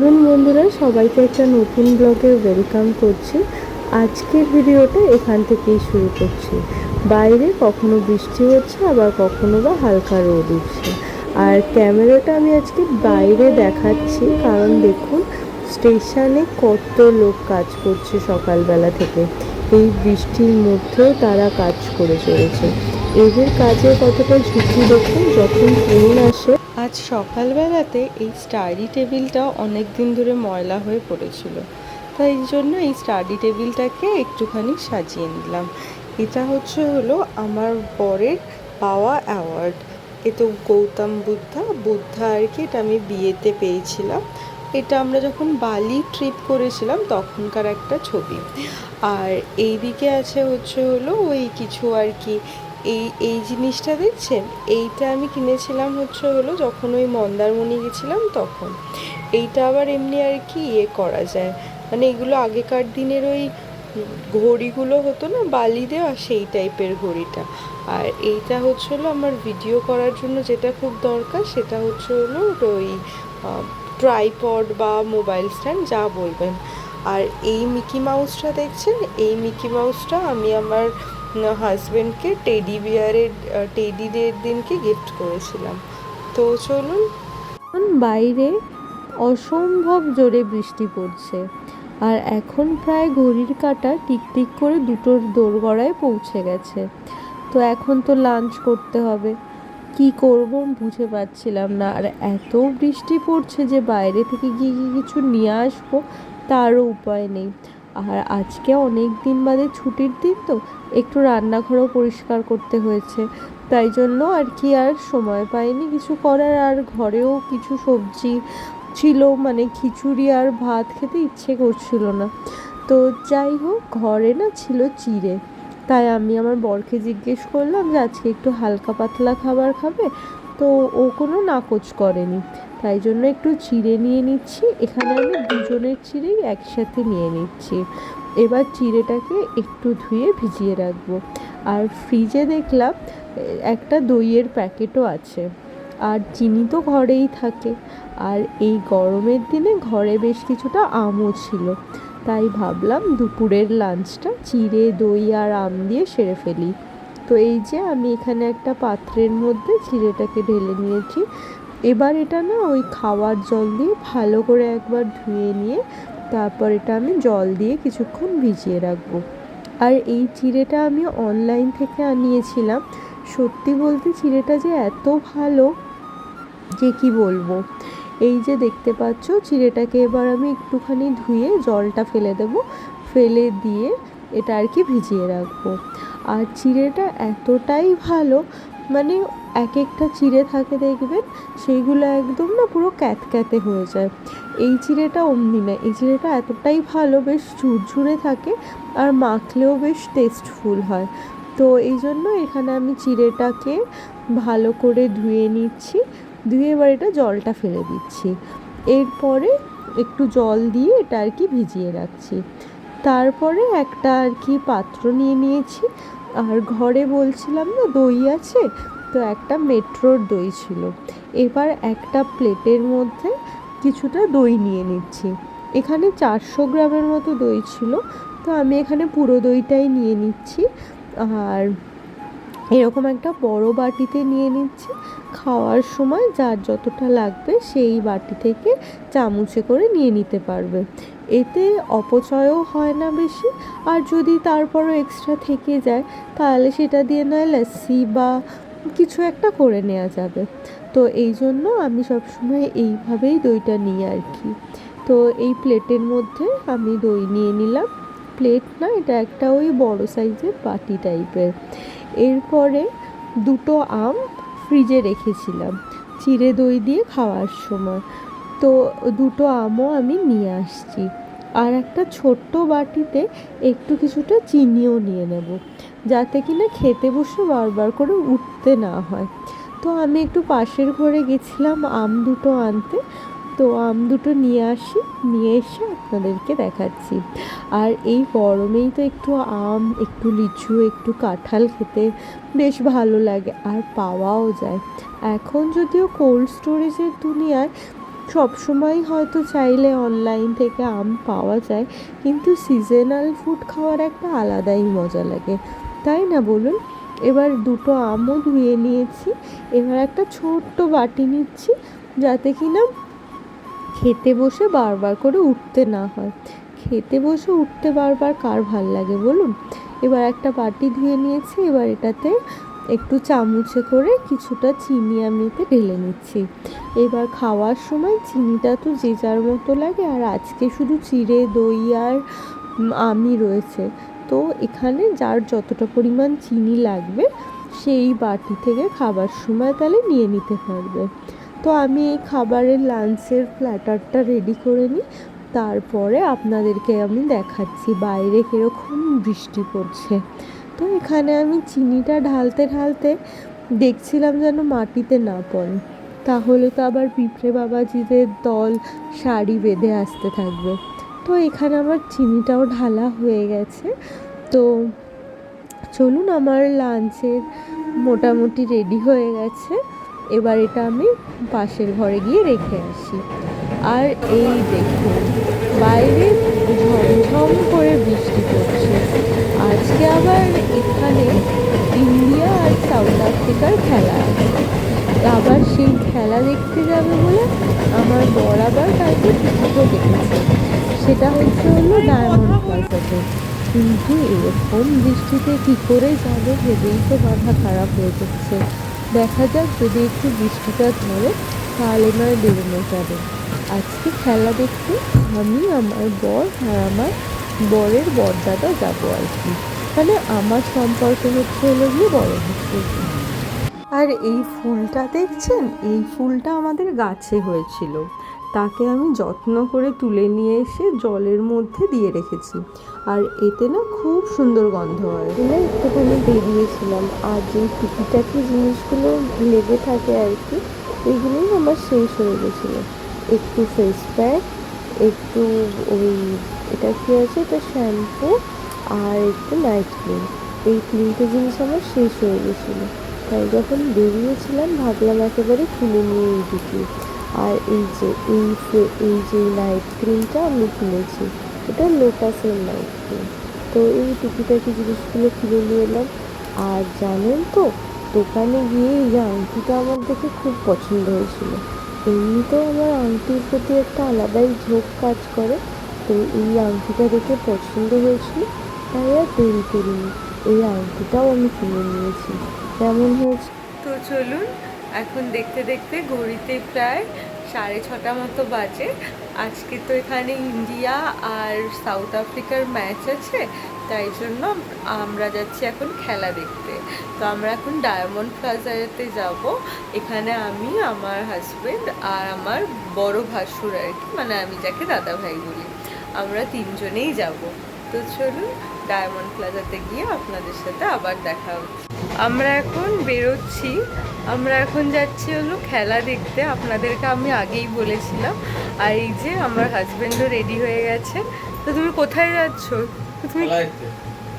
নতুন বন্ধুরা, সবাইকে একটা নতুন ব্লগে ওয়েলকাম করছি। আজকের ভিডিওটা এখান থেকেই শুরু করছি। বাইরে কখনো বৃষ্টি হচ্ছে, আবার কখনো বা হালকা রোদ উঠছে। আর ক্যামেরাটা আমি আজকে বাইরে দেখাচ্ছি, কারণ দেখুন, স্টেশনে কত লোক কাজ করছে সকালবেলা থেকে। এই বৃষ্টির মধ্যেও তারা কাজ করে চলেছে। এদের কাজে কতটা ঝুঁকি দেখুন, যখন ট্রেন আসে আজ সকালবেলাতে এই স্টাডি টেবিলটা অনেক দিন ধরে ময়লা হয়ে পড়েছিল। তাই জন্য এই স্টাডি টেবিলটাকে একটুখানি সাজিয়ে নিলাম। এটা হচ্ছে হলো আমার বরের পাওয়া অ্যাওয়ার্ড এ তো গৌতম বুদ্ধা। বুদ্ধা আর কি, এটা আমি বিয়েতে পেয়েছিলাম। এটা আমরা যখন বালি ট্রিপ করেছিলাম, তখনকার একটা ছবি। আর এইদিকে আছে হচ্ছে হলো ওই কিছু আর কি এই এই জিনিসটা দেখছেন? এইটা আমি কিনেছিলাম হচ্ছে হলো যখন ওই মন্দারমণি গেছিলাম তখন। এইটা আবার এমনি আর কি ইয়ে করা যায়। মানে এগুলো আগেকার দিনের ওই ঘড়িগুলো হতো না, বালি দেওয়া সেই টাইপের ঘড়িটা। আর এইটা হচ্ছে হলো আমার ভিডিও করার জন্য যেটা খুব দরকার সেটা হচ্ছে হলো ওই ট্রাইপড বা মোবাইল স্ট্যান্ড যা বলবেন। আর এই মিকি মাউসটা দেখছেন? এই মিকি মাউসটা আমি আমার হাজব্যান্ডকে টেডি বিয়ারের টেডি ডের দিনকে গিফট করেছিলাম। তো চলুন। বাইরে অসম্ভব জোরে বৃষ্টি পড়ছে। আর এখন প্রায় ঘড়ির কাঁটা টিকটিক করে দুটোর দোরগড়ায় পৌঁছে গেছে। তো এখন তো লাঞ্চ করতে হবে। কি করব বুঝে পাচ্ছিলাম না। আর এত বৃষ্টি পড়ছে যে বাইরে থেকে গিয়ে কিছু নিয়ে আসব, তারও উপায় নেই। আর আজকে অনেক দিন বাদে ছুটির দিন তো, একটু রান্নাঘরও পরিষ্কার করতে হয়েছে। তাই জন্য আর কি আর সময় পাইনি। কিছু করার আর ঘরেও কিছু সবজি ছিল মানে খিচুড়ি আর ভাত খেতে ইচ্ছে করছিল না। তো যাই হোক, ঘরে না ছিল চিড়ে। তাই আমি আমার বরকে জিজ্ঞেস করলাম যে, আজকে একটু হালকা পাতলা খাবার খাবে? তো ও কোনো নাকচ করেনি। তাই জন্য একটু চিড়ে নিয়ে নিচ্ছি। এখানে আমি দুজনের চিড়েই একসাথে নিয়ে নিচ্ছি। এবার চিড়েটাকে একটু ধুয়ে ভিজিয়ে রাখব। আর ফ্রিজে দেখলাম, একটা দইয়ের প্যাকেটও আছে। আর চিনি তো ঘরেই থাকে। আর এই গরমের দিনে ঘরে বেশ কিছুটা আমও ছিল। তাই ভাবলাম দুপুরের লাঞ্চটা চিড়ে, দই আর আম দিয়ে সেরে ফেলি। তো এই যে আমি এখানে একটা পাত্রের মধ্যে চিড়েটাকে ঢেলে নিয়েছি। এবার এটা না ওই খাওয়ার জল দিয়ে ভালো করে একবার ধুয়ে নিয়ে তারপর এটা আমি জল দিয়ে কিছুক্ষণ ভিজিয়ে রাখব। আর এই চিড়েটা আমি অনলাইন থেকে আনিয়েছিলাম। সত্যি বলতে চিড়েটা যে এত ভালো যে কি বলব? এই যে দেখতে পাচ্ছ, চিড়েটাকে এবার আমি একটুখানি ধুয়ে জলটা ফেলে দেব। ফেলে দিয়ে এটা আর কি ভিজিয়ে রাখব। আর চিড়েটা এতটাই ভালো মানে এক একটা চিড়ে থাকে দেখবেন সেইগুলো একদম না পুরো ক্যাতক্যাতে হয়ে যায়। এই চিড়েটা অমনি না, এই চিড়েটা এতটাই ভালো, বেশ ঝুরঝুরে থাকে আর মাখলেও বেশ টেস্টফুল হয়। তো এই জন্য এখানে আমি চিড়েটাকে ভালো করে ধুয়ে নিচ্ছি, ধুয়ে এবার এটা জলটা ফেলে দিচ্ছি। এরপরে একটু জল দিয়ে এটা আর কি ভিজিয়ে রাখছি। তারপরে একটা আর কি পাত্র নিয়ে নিয়েছি আর ঘরে বলছিলাম না, দই আছে, তো একটা মেট্রোর দই ছিল। এবার একটা প্লেটের মধ্যে কিছুটা দই নিয়ে নিচ্ছি। এখানে চারশো গ্রামের মতো দই ছিল, তো আমি এখানে পুরো দইটাই নিয়ে নিচ্ছি। আর এরকম একটা বড় বাটিতে নিয়ে নিচ্ছি। খাওয়ার সময় যার যতটা লাগবে সেই বাটি থেকে চামচে করে নিয়ে নিতে পারবে। এতে অপচয়ও হয় না বেশি। আর যদি তারপরও এক্সট্রা থেকে যায়, তাহলে সেটা দিয়ে নয় লস্যি বা কিছু একটা করে নেওয়া যাবে। তো এই জন্য আমি সবসময় এইভাবেই দইটা নিই আর কি। তো এই প্লেটের মধ্যে আমি দই নিয়ে নিলাম। প্লেট না, এটা একটা ওই বড় সাইজের বাটি টাইপের এরপরে দুটো আম ফ্রিজে রেখেছিলাম, চিড়ে দই দিয়ে খাওয়ার সময়। তো দুটো আমও আমি নিয়ে আসছি। আর একটা ছোট্ট বাটিতে একটু কিছুটা চিনিও নিয়ে নেব, যাতে কিনা খেতে বসে বারবার করে উঠতে না হয়। তো আমি একটু পাশের ঘরে গেছিলাম আম দুটো আনতে তো আম দুটো নিয়ে আসি, নিয়ে এসে আপনাদেরকে দেখাচ্ছি। আর এই গরমেই তো একটু আম, একটু লিচু, একটু কাঁঠাল খেতে বেশ ভালো লাগে আর পাওয়াও যায়। এখন যদিও কোল্ড স্টোরেজের দুনিয়ায় সবসময় হয়তো চাইলে অনলাইন থেকে আম পাওয়া যায়, কিন্তু সিজনাল ফুড খাওয়ার একটা আলাদাই মজা লাগে। তাই না বলুন? এবার দুটো আমও ধুয়ে নিয়েছি, এবার একটা ছোট্ট বাটি নিচ্ছি, যাতে কি না খেতে বসে বারবার করে উঠতে না হয়। খেতে বসে উঠতে বারবার কার ভালো লাগে বলুন? এবার একটা বাটি ধুয়ে নিয়েছি, এবার এটাতে একটু চামচে করে কিছুটা চিনি আমি এতে ঢেলে নিচ্ছি। এবার খাওয়ার সময় চিনিটা তো যে যার মতো লাগে, আর আজকে শুধু চিড়ে, দই আর আমি রয়েছে। তো এখানে যার যতটা পরিমাণ চিনি লাগবে, সেই বাটি থেকে খাবার সময় তাহলে নিয়ে নিতে পারবে। তো আমি এই খাবারের লাঞ্চের প্ল্যাটারটা রেডি করে নিই। তারপরে আপনাদেরকে আমি দেখাচ্ছি বাইরে কীরকম বৃষ্টি পড়ছে। তো এখানে আমি চিনিটা ঢালতে ঢালতে দেখছিলাম যেন মাটিতে না পড়ে। তাহলে তো আবার পিঁপড়ে বাবাজিদের দল শাড়ি বেঁধে আসতে থাকবে। তো এখানে আমার চিনিটাও ঢালা হয়ে গেছে। তো চলুন, আমার লাঞ্চের মোটামুটি রেডি হয়ে গেছে। এবার এটা আমি পাশের ঘরে গিয়ে রেখে আসি। আর এই দেখুন, বাইরে ঝমঝম করে বৃষ্টি পড়ছে। আজকে আবার এখানে ইন্ডিয়া আর সাউথ আফ্রিকার খেলা আছে। আবার সেই খেলা দেখতে যাবে বলে আমার বর আবার কালকে টিকিটও কেটেছে সেটা হচ্ছে হলো ডায়মন্ড প্লাজাতে কিন্তু এরকম বৃষ্টিতে কী করে যাবে ভেবেই তো মাথা খারাপ হয়ে যাচ্ছে। দেখা যাক যদি একটু বৃষ্টিটা ধরে, তাহলে নয় বেরোনো যাবে। আজকে খেলা দেখতে আমি, আমার বর আর আমার বরের বরদাদা যাব আর কি। মানে আমার সম্পর্ক হচ্ছে হলো গিয়ে বড় হচ্ছে আর এই ফুলটা দেখছেন? এই ফুলটা আমাদের গাছে হয়েছিল। তাকে আমি যত্ন করে তুলে নিয়ে এসে জলের মধ্যে দিয়ে রেখেছি। আর এতে না খুব সুন্দর গন্ধ হয়। এগুলো একটুখানি বেরিয়েছিলাম আর যে টুকিটাকি জিনিসগুলো লেগে থাকে আর কি, এগুলোই আমার শেষ হয়ে গেছিল। একটু ফেস প্যাক একটু ওই এটা কি আছে? এটা শ্যাম্পু আর একটু নাইট ক্রিম এই তিনটে জিনিস আমার শেষ হয়ে গেছিল। তাই যখন বেরিয়েছিলাম ভাবলাম একেবারে খুলে নিয়ে দুটি আর এই যে, এই এই যে নাইট ক্রিমটা আমি কিনেছি। এটা লোটাসের নাইট ক্রিম তো এই টুকিটাকি জিনিসগুলো কিনে নিয়ে এলাম। আর জানেন তো, দোকানে গিয়ে এই আংটিটা আমার দেখে খুব পছন্দ হয়েছিল। এমনিতেও আমার আংটির প্রতি একটা আলাদাই ঝোঁক কাজ করে। তো এই আংটিটা দেখে পছন্দ হয়েছিল, তাই আর দেরি করিনি। এই আংটিটাও আমি কিনে নিয়েছি। কেমন হয়েছে? তো চলুন এখন দেখতে দেখতে ঘড়িতে প্রায় সাড়ে ছটা মতো বাজে। আজকে তো এখানে ইন্ডিয়া আর সাউথ আফ্রিকার ম্যাচ আছে, তাই জন্য আমরা যাচ্ছি এখন খেলা দেখতে। তো আমরা এখন ডায়মন্ড প্লাজাতে যাব। এখানে আমি, আমার হাজব্যান্ড আর আমার বড় ভাসুর আর কি মানে আমি যাকে দাদা ভাই বলি, আমরা তিনজনেই যাব। তো চলুন ডায়মন্ড প্লাজাতে গিয়ে আপনাদের সাথে আবার দেখা হচ্ছে। আমরা এখন বেরোচ্ছি। আমরা এখন যাচ্ছি হলো খেলা দেখতে। আপনাদেরকে আমি আগেই বলেছিলাম। আর এই যে আমার হাজবেন্ডও রেডি হয়ে গেছে। তো তুমি কোথায় যাচ্ছ? তুমি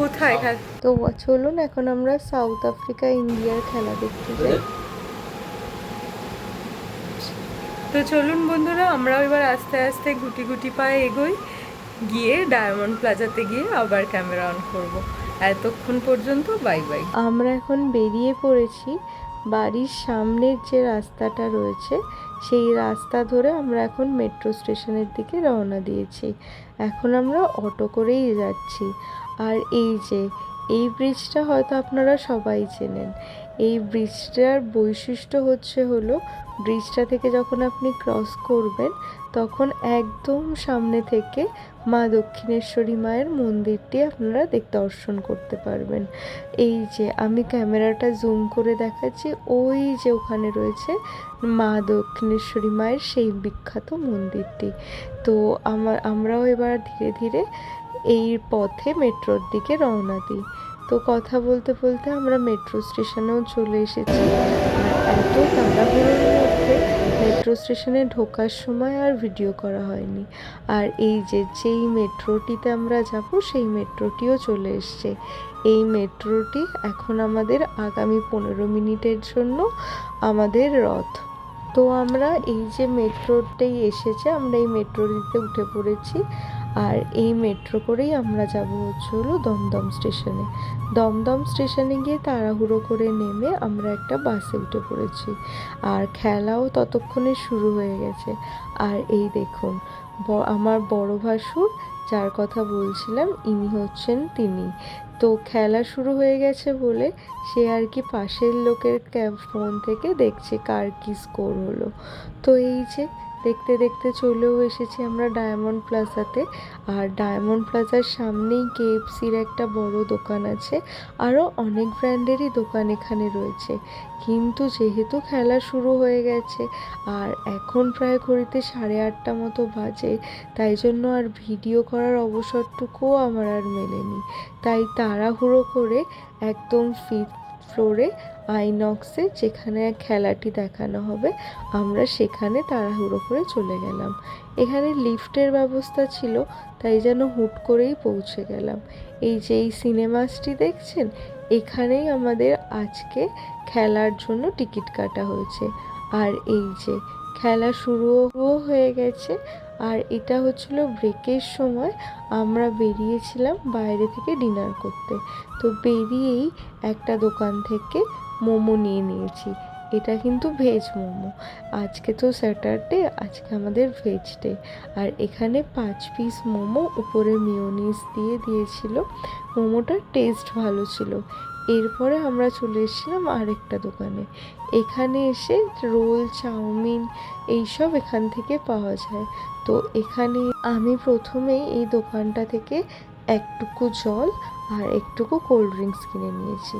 কোথায় তো চলুন এখন আমরা সাউথ আফ্রিকা ইন্ডিয়ার খেলা দেখতে যাই। তো চলুন বন্ধুরা আমরাও এবার আস্তে আস্তে গুটি গুটি পায়ে এগোই। গিয়ে ডায়মন্ড প্লাজাতে গিয়ে আবার ক্যামেরা অন করব। এতক্ষণ পর্যন্ত বাই বাই আমরা এখন বেরিয়ে পড়েছি বাড়ির সামনের যে রাস্তাটা রয়েছে, সেই রাস্তা ধরে আমরা এখন মেট্রো স্টেশনের দিকে রওনা দিয়েছি। এখন আমরা অটো করেই যাচ্ছি। আর এই যে, এই ব্রিজটা হয়তো আপনারা সবাই চেনেন। এই ব্রিজটার বৈশিষ্ট্য হচ্ছে হলো ব্রিজটা থেকে যখন আপনি ক্রস করবেন তখন একদম সামনে থেকে মা দক্ষিণেশ্বরী মায়ের মন্দিরটি আপনারা দেখতে দর্শন করতে পারবেন। এই যে আমি ক্যামেরাটা জুম করে দেখাচ্ছি, ওই যে ওখানে রয়েছে মা দক্ষিণেশ্বরী মায়ের সেই বিখ্যাত মন্দিরটি। তো আমার, আমরাও এবার ধীরে ধীরে এই পথে মেট্রোর দিকে রওনা দিই। তো কথা বলতে বলতে আমরা মেট্রো স্টেশনেও চলে এসেছি। আর এত তাড়াহুড়োর মধ্যে মেট্রো স্টেশনে ঢোকার সময় আর ভিডিও করা হয়নি। আর এই যে, যেই মেট্রোটিতে আমরা যাব, সেই মেট্রোটিও চলে এসছে। এই মেট্রোটি এখন আমাদের আগামী পনেরো মিনিটের জন্য আমাদের রথ। তো আমরা এই যে মেট্রোটাই এসেছে, আমরা এই মেট্রোটিতে উঠে পড়েছি। আর এই মেট্রো করেই আমরা যাব হলো দমদম স্টেশনে দমদম স্টেশনে গিয়ে তাড়াহুড়ো করে নেমে আমরা একটা বাসে উঠে পড়েছি। আর খেলাও ততক্ষণে শুরু হয়ে গেছে। আর এই দেখুন আমার বড় ভাসুর, যার কথা বলছিলাম, ইনি হচ্ছেন তিনি। তো খেলা শুরু হয়ে গেছে বলে সে আর কি পাশের লোকের ফোন থেকে দেখছে কার কি স্কোর হলো। তো এই যে দেখতে দেখতে চলেও এসেছি আমরা ডায়মন্ড প্লাজাতে আর ডায়মন্ড প্লাজার সামনেই কেএফসির একটা বড় দোকান আছে। আরও অনেক ব্র্যান্ডেরই দোকান এখানে রয়েছে। কিন্তু যেহেতু খেলা শুরু হয়ে গেছে, আর এখন প্রায় ঘড়িতে সাড়ে আটটা মতো বাজে, তাই জন্য আর ভিডিও করার অবসরটুকুও আমার আর মেলেনি। তাই তাড়াহুড়ো করে একদম ফিফথ ফ্লোরে আইনক্সে যেখানে খেলাটি দেখানো হবে, আমরা সেখানে তাড়াহুড়ো করে চলে গেলাম। এখানে লিফটের ব্যবস্থা ছিল, তাই যেন হুট করেই পৌঁছে গেলাম। এই যে এই সিনেমাসটি দেখছেন, এখানেই আমাদের আজকে খেলার জন্য টিকিট কাটা হয়েছে। আর এই যে খেলা শুরুও হয়ে গেছে আর এটা হচ্ছিল ব্রেকের সময় আমরা বেরিয়েছিলাম বাইরে থেকে ডিনার করতে। তো বেরিয়েই একটা দোকান থেকে মোমো নিয়ে নিয়েছি। এটা কিন্তু ভেজ মোমো। আজকে তো স্যাটারডে, আজকে আমাদের ভেজ ডে। আর এখানে পাঁচ পিস মোমো, উপরে মিওনিস দিয়ে দিয়েছিল। মোমোটার টেস্ট ভালো ছিল। এরপরে আমরা চলে এসেছিলাম আরেকটা দোকানে। এখানে এসে রোল চাউমিন এইসব এখান থেকে পাওয়া যায়। তো এখানে আমি প্রথমেই এই দোকানটা থেকে একটুকু জল আর একটুকু কোল্ড ড্রিঙ্কস কিনে নিয়েছি।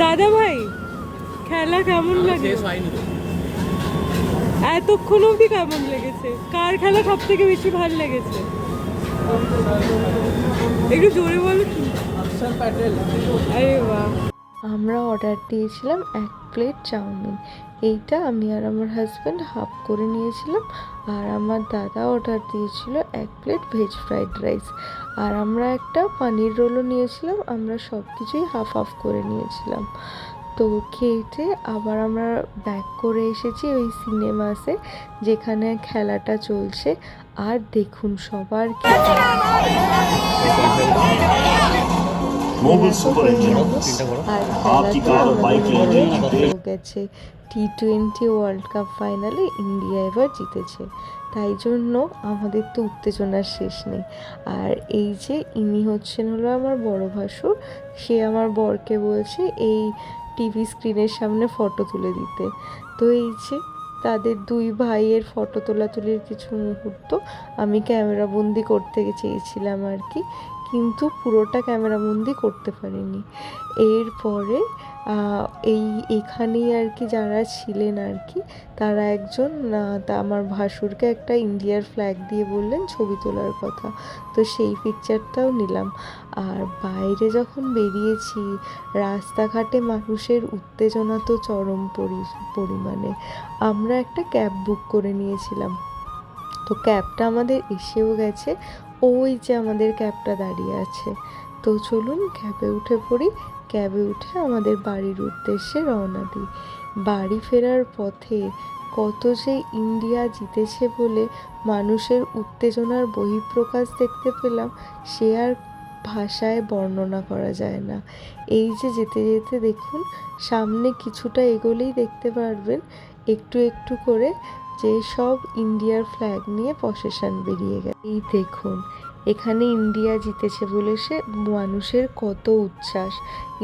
দাদা ভাই খেলা কেমন লাগে? এতক্ষণ অবধি কেমন লেগেছে? কার খেলা সব থেকে বেশি ভালো লেগেছে? একটু জোরে বলো আমরা অর্ডার দিয়েছিলাম এক প্লেট চাউমিন। এইটা আমি আর আমার হাজব্যান্ড হাফ করে নিয়েছিলাম আর আমার দাদা অর্ডার দিয়েছিল এক প্লেট ভেজ ফ্রাইড রাইস আর আমরা একটা পনির রোলও নিয়েছিলাম, আমরা সব কিছুই হাফ হাফ করে নিয়েছিলাম। তো খেয়েটে আবার আমরা ব্যাক করে এসেছি ওই সিনেমাসে যেখানে খেলাটা চলছে। আর দেখুন সবার मोबिल सुपर इंजन আর आपकी कार और बाइक के इंजन की तेज হয়ে গেছে টি টোয়েন্টি ওয়ার্ল্ড কাপ ফাইনালে ইন্ডিয়া এবার জিতেছে তাই জন্য আমাদের তো উত্তেজনার শেষ নেই আর এই যে ইনি হচ্ছেন হলো আমার বড় ভাসুর সে আমার বরকে বলছে এই টিভি স্ক্রিনের সামনে ফটো তুলে দিতে তো এই যে তাদের দুই ভাইয়ের ফটো তোলাতুলির কিছু মুহূর্ত আমি ক্যামেরা বন্দি করতে চেয়েছিলাম আর কি কিন্তু পুরোটা ক্যামেরাবন্দি করতে পারিনি। এরপরে এই এখানেই আর কি যারা ছিলেন আর কি, তারা একজন তা আমার ভাসুরকে একটা ইন্ডিয়ার ফ্ল্যাগ দিয়ে বললেন ছবি তোলার কথা। তো সেই পিকচারটাও নিলাম। আর বাইরে যখন বেরিয়েছি, রাস্তাঘাটে মানুষের উত্তেজনা তো চরম পরি- পরিমাণে। আমরা একটা ক্যাব বুক করে নিয়েছিলাম। তো ক্যাবটা আমাদের এসেও গেছে। ওই যে আমাদের ক্যাবটা দাঁড়িয়ে আছে। তো চলুন ক্যাবে উঠে পড়ি। ক্যাবে উঠে আমাদের বাড়ির উদ্দেশ্যে রওনা দিই। বাড়ি ফেরার পথে কত যে ইন্ডিয়া জিতেছে বলে মানুষের উত্তেজনার বহিঃপ্রকাশ দেখতে পেলাম, সে আর ভাষায় বর্ণনা করা যায় না। এই যে যেতে যেতে দেখুন, সামনে কিছুটা এগোলেই দেখতে পারবেন, একটু একটু করে যে সব ইন্ডিয়ার ফ্ল্যাগ নিয়ে প্রসেশন বেরিয়ে গেছে। এই দেখুন, এখানে ইন্ডিয়া জিতেছে বলে সে মানুষের কত উচ্ছ্বাস।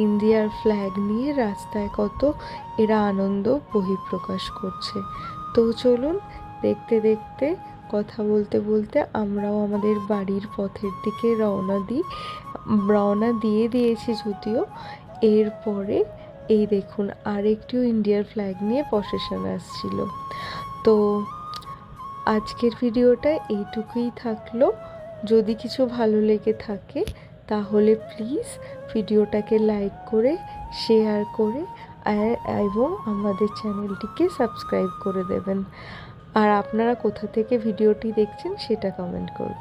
ইন্ডিয়ার ফ্ল্যাগ নিয়ে রাস্তায় কত এরা আনন্দ, বহিঃপ্রকাশ করছে। তো চলুন দেখতে দেখতে, কথা বলতে বলতে আমরাও আমাদের বাড়ির পথের দিকে রওনা দিই। রওনা দিয়ে দিয়েছি যদিও, এরপরে এই দেখুন, আরেকটিও ইন্ডিয়ার ফ্ল্যাগ নিয়ে প্রসেশন আসছিল। তো আজকের ভিডিওটা এইটুকুই থাকল। যদি কিছু ভালো লেগে থাকে, তাহলে প্লিজ ভিডিওটাকে লাইক করে, শেয়ার করে এবং আমাদের চ্যানেলটিকে সাবস্ক্রাইব করে দেবেন। আর আপনারা কোথা থেকে ভিডিওটি দেখছেন, সেটা কমেন্ট করুন।